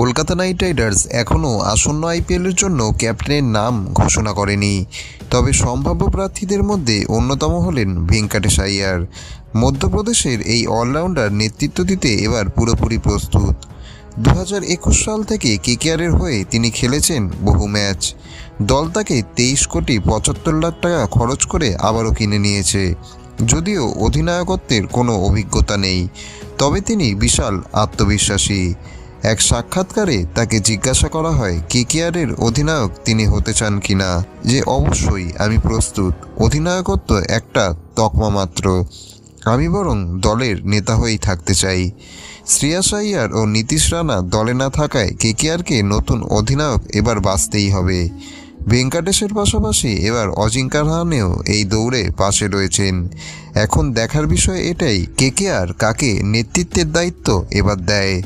Kolkata night Riders এখনও আসন্ন আইপিএলের জন্য ক্যাপ্টেনের নাম ঘোষণা করেনি। তবে সম্ভাব্য প্রার্থীদের মধ্যে অন্যতম হলেন ভেঙ্কাটেশ আইয়ার মধ্যপ্রদেশের এই অলরাউন্ডার নেতৃত্ব দিতে এবার পুরোপুরি প্রস্তুত। দু একুশ সাল থেকে কেকেআরের হয়ে তিনি খেলেছেন বহু ম্যাচ। দল তাকে তেইশ কোটি পঁচাত্তর লাখ টাকা খরচ করে আবারও কিনে নিয়েছে। যদিও অধিনায়কত্বের কোনো অভিজ্ঞতা নেই, তবে তিনি বিশাল আত্মবিশ্বাসী। এক সাক্ষাৎকারে তাকে জিজ্ঞাসা করা হয় কেকেআরের অধিনায়ক? তিনি হতে চান কিনা যে অবশ্যই, আমি প্রস্তুত। অধিনায়কত্ব একটা তকমা মাত্র। আমি বরং দলের নেতা হয়েই থাকতে চাই। শ্রেয়াস আইয়ার ও নীতিশ রানা দলে না থাকায় কেকেআরকে নতুন অধিনায়ক এবার বাঁচতেই হবে। ভেঙ্কাটেশের পাশাপাশি এবার অজিঙ্কা রাহানেও এই দৌড়ে পাশে রয়েছেন। এখন দেখার বিষয় এটাই কেকেআর কাকে নেতৃত্বের দায়িত্ব এবার দেয়?